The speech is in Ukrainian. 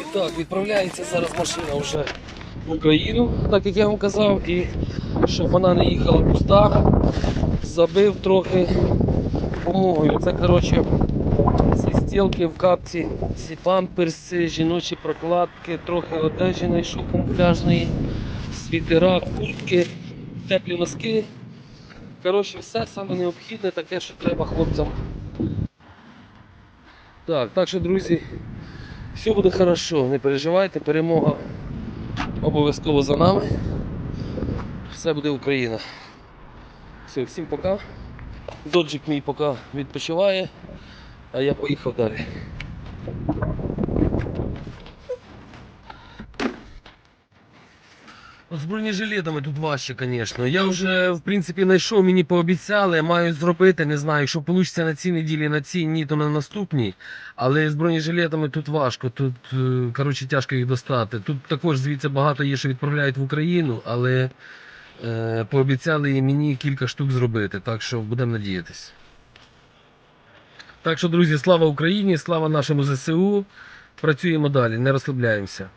І так, відправляється зараз машина вже в Україну, так як я вам казав, і щоб вона не їхала пуста, забив трохи допомогою. Це коротше ці стілки в капці, ці памперси, жіночі прокладки, трохи одежі знайшов камуфляжної, світера, куртки, теплі носки. Коротше, все саме необхідне, таке, що треба хлопцям. Так, так що, друзі, все буде хорошо, не переживайте, перемога обов'язково за нами. Все буде Україна. Все, всім пока. Доджик мій поки відпочиває, а я поїхав далі. З бронежилетами тут важче, звісно. Я вже, в принципі, знайшов, мені пообіцяли, маю зробити, не знаю, якщо вийде на цій неділі, на цій, ні, то на наступній. Але з бронежилетами тут важко, тут е, коротше, тяжко їх достати. Тут також звідси багато є, що відправляють в Україну, але е, пообіцяли і мені кілька штук зробити, так що будемо надіятися. Так що, друзі, слава Україні, слава нашому ЗСУ. Працюємо далі, не розслабляємося.